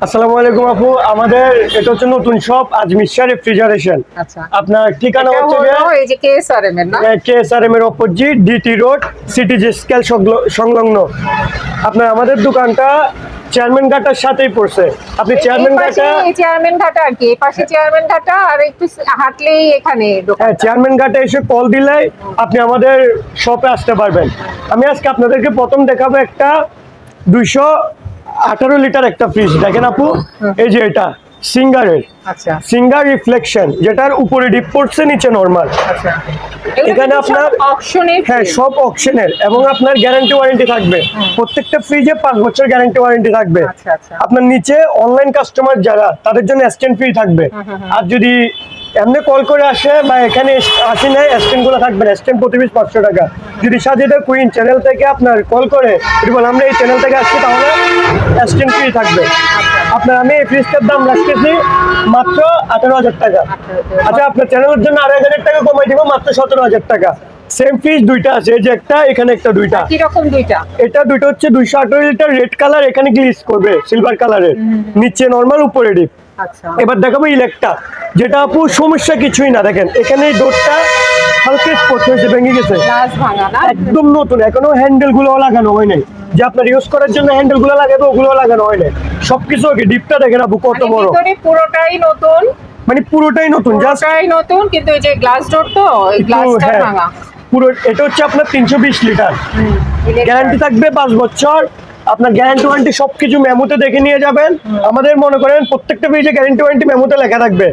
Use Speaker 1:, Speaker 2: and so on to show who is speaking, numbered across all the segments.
Speaker 1: আসসালামু আলাইকুম আপু। আমাদের এটা হচ্ছে নতুন শপ আজমিশা রেফ্রিজারেশন
Speaker 2: আচ্ছা।
Speaker 1: আপনার ঠিকানা হচ্ছে
Speaker 2: এই যে কেএসআরএম এর না?
Speaker 1: কেএসআরএম এর opposite DT road city scale সংলগ্ন। আপনার আমাদের দোকানটা চেয়ারম্যান ঘাটার সাথেই পড়ছে। আপনি চেয়ারম্যান ঘাটা
Speaker 2: চেয়ারম্যান ঘাটা আর কি। এই পাশে চেয়ারম্যান ঘাটা আর একটু হাঁটলেই এখানে দোকান
Speaker 1: হ্যাঁ চেয়ারম্যান ঘাটে এসে কল দিলে আপনি আমাদের শপে আসতে পারবেন। আমি আজকে আপনাদেরকে প্রথম দেখাবো একটা দুইশো আঠারো লিটার একটা ফ্রিজ দেখেন আপু এই যে এটা সিঙ্গারের
Speaker 2: আচ্ছা।
Speaker 1: সিঙ্গার রিফ্লেকশন যেটার উপরে ডিপ পড়ছে নিচে নর্মাল
Speaker 2: আচ্ছা।
Speaker 1: এখানে আপনার- হ্যাঁ সব অপশনের এবং আপনার গ্যারান্টি ওয়ারেন্টি থাকবে। প্রত্যেকটা ফ্রিজে পাঁচ বছর গ্যারান্টি ওয়ারেন্টি থাকবে।
Speaker 2: আচ্ছা, আচ্ছা।
Speaker 1: আপনার নিচে অনলাইন কাস্টমার যারা তাদের জন্য স্ট্যান্ড ফ্রি থাকবে। আর যদি এমনি কল করে আসে বা এখানে আসে নেয় স্ট্যান্ডগুলো থাকবে না। স্ট্যান্ড প্রতি পিস পাঁচশো টাকা। যদি সাজিদা কুইন চ্যানেল থেকে আপনার কল করে যদি বলে আমরা এই চ্যানেল থেকে আসছি তাহলে স্ট্যান্ড ফ্রি থাকবে। আপনার আমি এই ফ্রিজটার দাম রাখতেছি মাত্র আঠারো হাজার টাকা। আচ্ছা আপনার চ্যানেলের জন্য আড়াই হাজার টাকা কমাই দিব মাত্র সতেরো হাজার টাকা। সেম ফিস দুইটা আছে এই যে একটা এখানে একটা দুইটা।
Speaker 2: কি রকম দুইটা।
Speaker 1: এটা দুইটা হচ্ছে দুইশো আঠারো লিটার রেড কালার এখানে গ্লিস করবে সিলভার কালারের নিচে নর্মাল উপরে ডিপ
Speaker 2: আচ্ছা।
Speaker 1: এবার দেখাবো ইলেকটা যেটা আপু সমস্যা কিছুই না দেখেন। এখানে এই ডোরটা হালকা স্পট হয়েছে ভেঙে গেছে। একদম নতুন এখনও হ্যান্ডেলগুলো লাগানো হয় নাই। যে আপনার ইউজ করার জন্য হ্যান্ডেলগুলো লাগাবে ওগুলো লাগানো হয় নাই। সবকিছু ওকে ডিপটা দেখেন আপু কত
Speaker 2: মানে
Speaker 1: বড়।
Speaker 2: পুরোটাই নতুন।
Speaker 1: মানে পুরোটাই নতুন জাস্ট
Speaker 2: পুরোটাই নতুন কিন্তু এই যে গ্লাস ডোর তো গ্লাসটা
Speaker 1: হ্যাঁ
Speaker 2: ভাঙা।
Speaker 1: পুরো এটা হচ্ছে আপনার তিনশো বিশ লিটার। গ্যারান্টি থাকবে পাঁচ বছর। আপনার গ্যারান্টি ওয়ারেন্টি সবকিছু মেমোতে দেখে নিয়ে যাবেন। আমাদের মনে করেন প্রত্যেকটা ফ্রিজে গ্যারান্টি ওয়ারেন্টি মেমোতে লেখা থাকবে।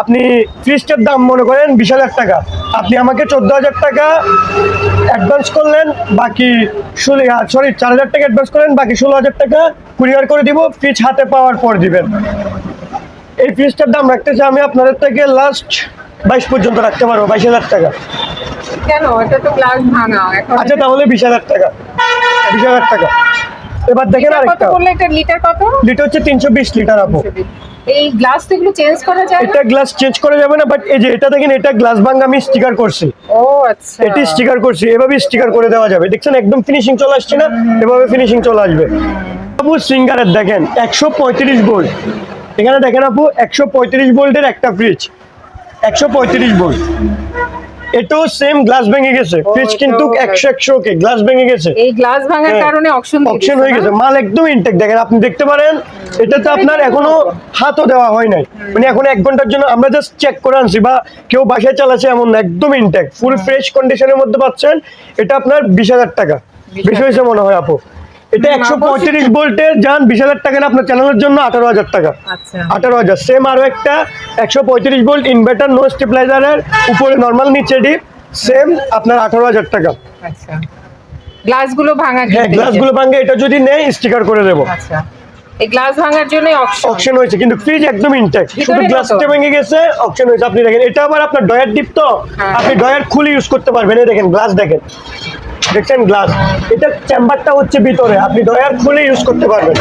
Speaker 1: আপনি ফ্রিজটার দাম মনে করেন বিশ হাজার টাকা। আপনি আমাকে চোদ্দ হাজার টাকা অ্যাডভান্স করলেন বাকি ষোলো সরি চার হাজার টাকা অ্যাডভান্স করলেন বাকি ষোলো হাজার টাকা কুরিয়ার করে দিব ফ্রিজ হাতে পাওয়ার পর দিবেন। এই ফ্রিজটার দাম রাখতেছে আমি আপনাদের থেকে লাস্ট বাইশ পর্যন্ত রাখতে পারব বাইশ হাজার টাকা।
Speaker 2: কেন? এটা তো গ্লাস ভাঙা।
Speaker 1: আচ্ছা তাহলে বিশ হাজার টাকা। বিশ হাজার টাকা। এবার দেখেন
Speaker 2: লিটার কত বললে এটা লিটার কত?
Speaker 1: লিটার হচ্ছে তিনশো বিশ লিটার আপু।
Speaker 2: এই গ্লাস এগুলো চেঞ্জ করা যায়
Speaker 1: এটা গ্লাস চেঞ্জ করা যাবে না বাট এই যে এটা দেখেন এটা গ্লাস ভাঙ্গা আমি স্টিকার করছি।
Speaker 2: ও আচ্ছা।
Speaker 1: এটি স্টিকার করছি এভাবে স্টিকার করে দেওয়া যাবে। দেখছেন একদম ফিনিশিং চলে আসছে না এভাবে ফিনিশিং চলে আসবে। আপু সিঙ্গারের দেখেন একশো পঁয়ত্রিশ ভোল্ট এখানে দেখেন আপু একশো পঁয়ত্রিশ ভোল্টের একটা ফ্রিজ একশো পঁয়ত্রিশ ভোল্ট এটাও সেম গ্লাস ভেঙে গেছে। ফ্রিজ কিন্তু. একশো একশো ওকে গ্লাস ভেঙে গেছে।
Speaker 2: এই গ্লাস ভাঙার
Speaker 1: হ্যাঁ,
Speaker 2: কারণে অপশন
Speaker 1: হয়ে গেছে। মাল একদম ইনটেক দেখেন আপনি দেখতে পারেন এটা তো আপনার এখনও হাতও দেওয়া হয় নাই। মানে এখন এক ঘণ্টার জন্য আমরা জাস্ট চেক করে আনছি বা কেউ বাসায় চালাচ্ছে এমন না, একদম ইনটেক ফুল ফ্রেশ কন্ডিশনের মধ্যে পাচ্ছেন এটা আপনার বিশ হাজার টাকা। বেশি হয়েছে মনে হয় আপু। এটা একশো পঁয়ত্রিশ ভোল্টের যান বিশ হাজার টাকা না আপনার চ্যানেলের জন্য আঠারো হাজার টাকা।
Speaker 2: আচ্ছা।
Speaker 1: আঠারো হাজার। সেম আরও একটা একশো পঁয়ত্রিশ ভোল্ট ইনভার্টার নো স্টেবিলাইজারের উপরে নর্মাল নিচে ডিপ সেম আপনার আঠারো হাজার টাকা।
Speaker 2: আচ্ছা। গ্লাসগুলো ভাঙা
Speaker 1: হ্যাঁ গ্লাসগুলো ভাঙ্গে এটা যদি নেই স্টিকার করে দেবো।
Speaker 2: আচ্ছা। এই গ্লাস ভাঙার জন্য অপশন
Speaker 1: অপশন হয়েছে কিন্তু ফ্রিজ একদম ইনটেক
Speaker 2: ভিতরে
Speaker 1: শুধু গ্লাসটা ভেঙে গেছে অপশন হয়েছে। আপনি দেখেন এটা আবার আপনার ডয়ার ডিপ তো?
Speaker 2: হ্যাঁ।
Speaker 1: আপনি ডয়ার খুলে ইউজ করতে পারবেন এই দেখেন গ্লাস দেখেন। দেখছেন গ্লাস এটা চেম্বারটা হচ্ছে ভিতরে। আপনি দয়ার খুলে ইউজ করতে পারবেন।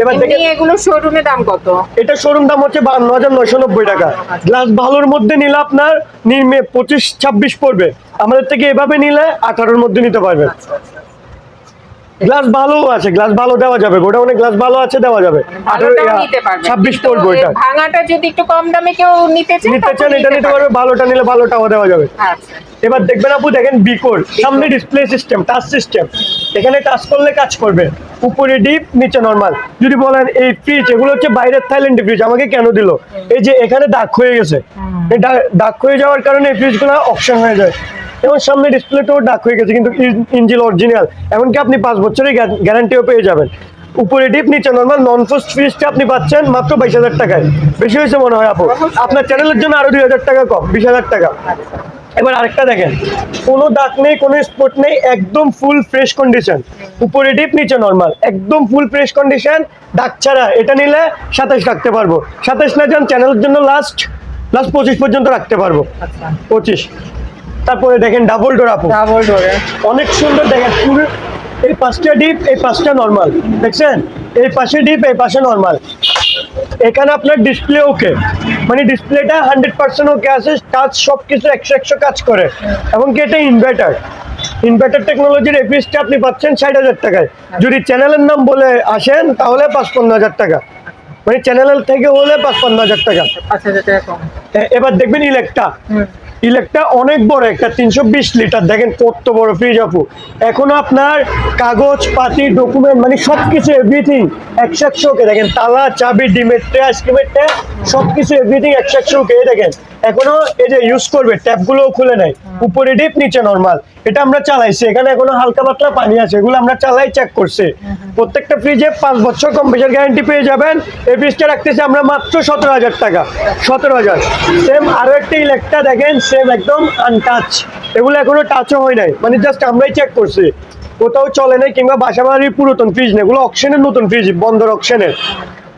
Speaker 1: এবার
Speaker 2: এগুলো শোরুমে দাম কত?
Speaker 1: এটা শোরুম দাম হচ্ছে বান্ন হাজার নয়শো নব্বই টাকা। গ্লাস ভালোর মধ্যে নিলে আপনার নির্মে পঁচিশ ছাব্বিশ পড়বে। আমাদের থেকে এভাবে নিলে আঠারোর মধ্যে নিতে পারবেন।
Speaker 2: আচ্ছা আচ্ছা।
Speaker 1: গ্লাস ভালো আছে গ্লাস ভালো দেওয়া যাবে গোডাউনে গ্লাস ভালো আছে দেওয়া যাবে। ছাব্বিশ পড়বে ওইটা।
Speaker 2: ভাঙাটা যদি একটু কম দামে কেউ নিতে চায়
Speaker 1: নিতে চান এটা নিতে পারবে। ভালোটা নিলে ভালোটাও দেওয়া যাবে।
Speaker 2: আচ্ছা।
Speaker 1: এবার দেখবেন আপু দেখেন বিকোর সামনে ডিসপ্লে সিস্টেম টাচ সিস্টেম এখানে টাচ করলে কাজ করবে। উপরে ডিপ নিচে নর্মাল যদি বলেন এই ফ্রিজ এগুলো হচ্ছে বাইরের থাইল্যান্ড ফ্রিজ আমাকে কেন দিল? এই যে এখানে দাগ হয়ে গেছে। দাগ হয়ে যাওয়ার কারণে এই ফ্রিজগুলো অপশন হয়ে যায়। এবং সামনে ডিসপ্লেটাও ডাক হয়ে গেছে, কিন্তু ইঞ্জিন অরিজিনাল এমনকি আপনি পাঁচ বছরের গ্যারান্টিও পেয়ে যাবেন। উপরে ডিপ নিচে নর্মাল নন ফোস্ট ফ্রিজটা আপনি পাচ্ছেন মাত্র বাইশ হাজার টাকায়। বেশি হয়েছে মনে হয় আপু। আপনার চ্যানেলের জন্য আরও দুই হাজার টাকা কম, বিশ হাজার টাকা। এবার আরেকটা দেখেন। কোনো দাগ নেই, কোনো স্পট নেই, একদম ফুল ফ্রেশ কন্ডিশন উপরে ডিপ নিচে নর্মাল একদম ফুল ফ্রেশ কন্ডিশন দাগ ছাড়া। এটা নিলে সাতাশ রাখতে পারব। সাতাশ না যান চ্যানেলের জন্য লাস্ট লাস্ট পঁচিশ পর্যন্ত রাখতে পারব। পঁচিশ। তারপরে দেখেন ডাবল ডোর আপু।
Speaker 2: ডাবল ডোরে
Speaker 1: অনেক সুন্দর দেখেন পুরো এই পাঁচটা ডিপ এই পাঁচটা নর্মাল দেখছেন? এই পাশে ডিপ এই পাশে নর্মাল এখানে আপনার ডিসপ্লে ওকে মানে ডিসপ্লেটা হান্ড্রেড পার্সেন্ট ওকে আছে কাজ সব কিছু একশো একশো কাজ করে। এবং কি এটা ইনভার্টার ইনভার্টার টেকনোলজির এই ফ্রিজটা আপনি পাচ্ছেন ষাট হাজার টাকায়। যদি চ্যানেলের নাম বলে আসেন তাহলে পাঁচপান্ন হাজার টাকা। মানে চ্যানেলের থেকে হলে পাঁচপান্ন হাজার টাকা।
Speaker 2: পাঁচ হাজার টাকা
Speaker 1: এবার দেখবেন ইলেকটা ইলেকটা অনেক বড় একটা তিনশো বিশ লিটার। দেখেন কত বড় ফ্রিজ আপু। এখনও আপনার কাগজ, পাতি ডকুমেন্ট মানে সব কিছু এভরিথিং একশো একশো দেখেন। তালা, চাবি, ডিমের ট্রে আইসক্রিমের ট্রে সব কিছু এভরিথিং একশো একশো দেখেন। এখনও এই যে ইউজ করবে ট্যাপগুলোও খুলে নেয়। উপরে ডিপ নিচে নর্মাল এটা আমরা চালাইছি। এখানে এখনও হালকা পাতলা পানি আছে এগুলো আমরা চালাই চেক করছি। প্রত্যেকটা ফ্রিজে পাঁচ বছর কম্পিউটার গ্যারান্টি পেয়ে যাবেন। এই ফ্রিজটা রাখতেছি আমরা মাত্র সতেরো হাজার টাকা। সতেরো হাজার। সেম আরও একটা ইলেকট্রা দেখেন সেম একদম আনটাচ এগুলো এখনও টাচও হয় নাই। মানে জাস্ট আমরাই চেক করছি। কোথাও চলে নাই কিংবা বাসা বাড়ির পুরাতন ফ্রিজ না এগুলো অকশনের নতুন ফ্রিজ বন্দর অকশনের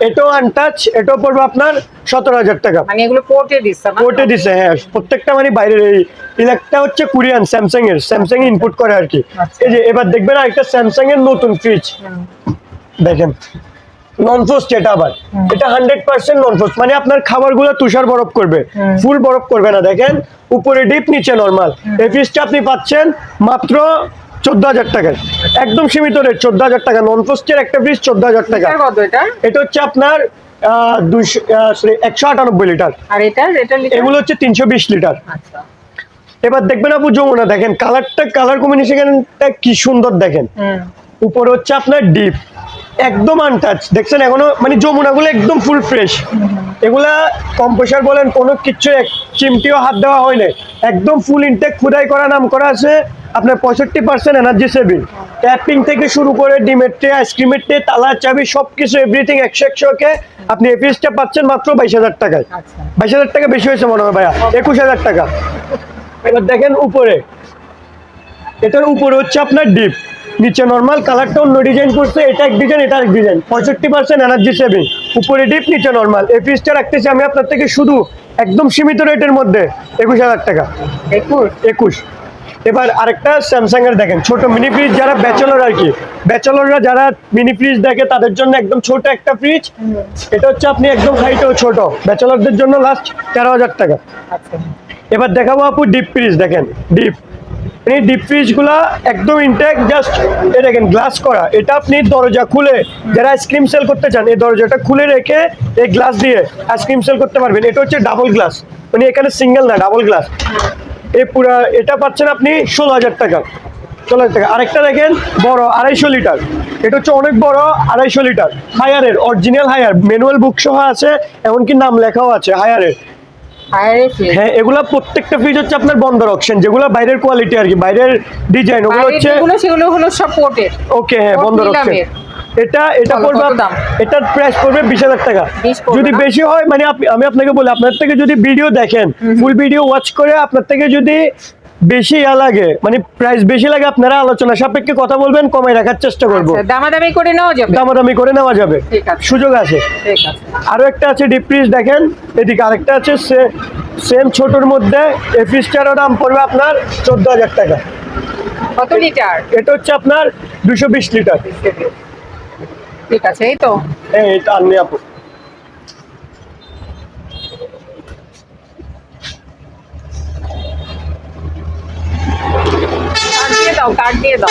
Speaker 1: এটাও আনটাচ এটাও পড়বে আপনার সতেরো হাজার টাকা।
Speaker 2: মানে এগুলো পোর্টে দিচ্ছে না?
Speaker 1: পোর্টে দিছে হ্যাঁ প্রত্যেকটা মানে বাইরের এই ইলেকট্রা হচ্ছে কোরিয়ান স্যামসাং এর স্যামসাং ইনপুট করে আর কি।
Speaker 2: আচ্ছা।
Speaker 1: এই যে এবার দেখবেন একটা স্যামসাং এর নতুন ফ্রিজ দেখেন নন ফ্রোস্ট এটা আবার। এটা হান্ড্রেড পার্সেন্ট নন ফ্রোস্ট মানে আপনার খাবারগুলো তুষার বরফ করবে। ফুল বরফ করবে না দেখেন উপরে ডিপ নিচে নর্মাল এই ফ্রিজটা আপনি পাচ্ছেন মাত্র চোদ্দ হাজার টাকায় একদম সীমিত রেট চোদ্দ হাজার টাকা। নন ফ্রোস্টের একটা ফ্রিজ চোদ্দ হাজার টাকা।
Speaker 2: এটা?
Speaker 1: হচ্ছে আপনার দুইশো একশো আটানব্বই লিটার।
Speaker 2: আর এটা এটা
Speaker 1: এগুলো হচ্ছে তিনশো বিশ লিটার।
Speaker 2: আচ্ছা।
Speaker 1: এবার দেখবেন আপু যমুনা দেখেন কালারটা কালার কম্বিনেশনটা কি সুন্দর দেখেন। উপরে হচ্ছে আপনার ডিপ একদম আনটাচ দেখছেন এখনও মানে যমুনাগুলো একদম ফুল ফ্রেশ এগুলা কম্পোসার বলেন কোনো কিচ্ছু এক- চিমটিও হাত দেওয়া হয় নাই। একদম ফুল ইনটেক খুদাই করা নাম করা আছে। আপনার পঁয়ষট্টি পার্সেন্ট এনার্জি সেভিং ট্যাপিং থেকে শুরু করে ডিমের ট্রে আইসক্রিমের ট্রে তালা চাবি সব কিছু এভরিথিং একশো একশো কে আপনি এপিএসটা পাচ্ছেন মাত্র বাইশ হাজার টাকায়।
Speaker 2: আচ্ছা।
Speaker 1: বাইশ হাজার টাকা বেশি হয়েছে মনে হয় ভাইয়া একুশ হাজার টাকা। এবার দেখেন উপরে। এটার উপরে হচ্ছে আপনার ডিপ নিচে নর্মাল কালারটা অন্য ডিজাইন করছে এটা এক ডিজাইন এটা এক ডিজাইন পঁয়ষট্টি পার্সেন্ট এনার্জি সেভিং উপরে ডিপ নিচে নর্মাল এই ফ্রিজটা রাখতেছি আমি আপনার থেকে শুধু একদম সীমিত রেটের মধ্যে একুশ হাজার টাকা।
Speaker 2: একুশ?
Speaker 1: একুশ। এবার আরেকটা স্যামসাং এর দেখেন ছোট মিনি ফ্রিজ যারা ব্যাচেলর আর কি ব্যাচেলররা যারা মিনি ফ্রিজ দেখে তাদের জন্য একদম ছোট একটা ফ্রিজ এটা হচ্ছে আপনি একদম হাইটেও ছোট। ব্যাচেলরদের জন্য লাস্ট তেরো হাজার টাকা।
Speaker 2: আচ্ছা।
Speaker 1: এবার দেখাবো আপু ডিপ ফ্রিজ দেখেন ডিপ এই ডিপ ফ্রিজগুলা একদম ইনটেক জাস্ট এ দেখেন গ্লাস করা। এটা আপনি দরজা খুলে যারা আইসক্রিম সেল করতে চান এই দরজাটা খুলে রেখে এই গ্লাস দিয়ে আইসক্রিম সেল করতে পারবেন। এটা হচ্ছে ডাবল গ্লাস মানে এখানে সিঙ্গেল না ডাবল গ্লাস এই পুরা এটা পাচ্ছেন আপনি ষোলো হাজার টাকা। ষোলো হাজার টাকা। আরেকটা দেখেন বড় আড়াইশো লিটার। এটা হচ্ছে অনেক বড় আড়াইশো লিটার। হায়ারের অরিজিনাল হায়ার। ম্যানুয়াল বুক সহ আছে এমনকি নাম লেখাও আছে হায়ারের। হ্যাঁ এগুলা প্রত্যেকটা ফ্রিজ হচ্ছে আপনার বন্দর অপশন যেগুলো বাইরের কোয়ালিটি আর কি বাইরের ডিজাইন ওগুলো হচ্ছে
Speaker 2: সেগুলো হলো সব
Speaker 1: ওকে হ্যাঁ বন্দর অপশন? এটা এটা পড়বে? এটার প্রাইস পড়বে বিশ হাজার টাকা। যদি বেশি হয় মানে আমি আপনাকে বলি আপনার থেকে যদি ভিডিও দেখেন ফুল ভিডিও ওয়াচ করে আপনার থেকে যদি বেশি ইয়া লাগে মানে প্রাইস বেশি লাগে আপনারা আলোচনা সাপেক্ষে কথা বলবেন কমাই রাখার চেষ্টা করব।
Speaker 2: আচ্ছা, দামাদামি করে নেওয়া যাবে?
Speaker 1: দামাদামি করে নেওয়া যাবে। সুযোগ আছে।
Speaker 2: ঠিক আছে।
Speaker 1: আরও একটা আছে ডিপ ফ্রিজ দেখেন এদিকে আরেকটা আছে সেম ছোটর মধ্যে এই ফ্রিজটারও দাম পড়বে আপনার চোদ্দ হাজার টাকা।
Speaker 2: কত লিটার?
Speaker 1: এটা হচ্ছে আপনার দুশো বিশ লিটার।
Speaker 2: ঠিক আছে এই তো।
Speaker 1: হ্যাঁ এটা আননি আপু।
Speaker 2: কার্ড দিয়ে দাও কার্ড দিয়ে দাও।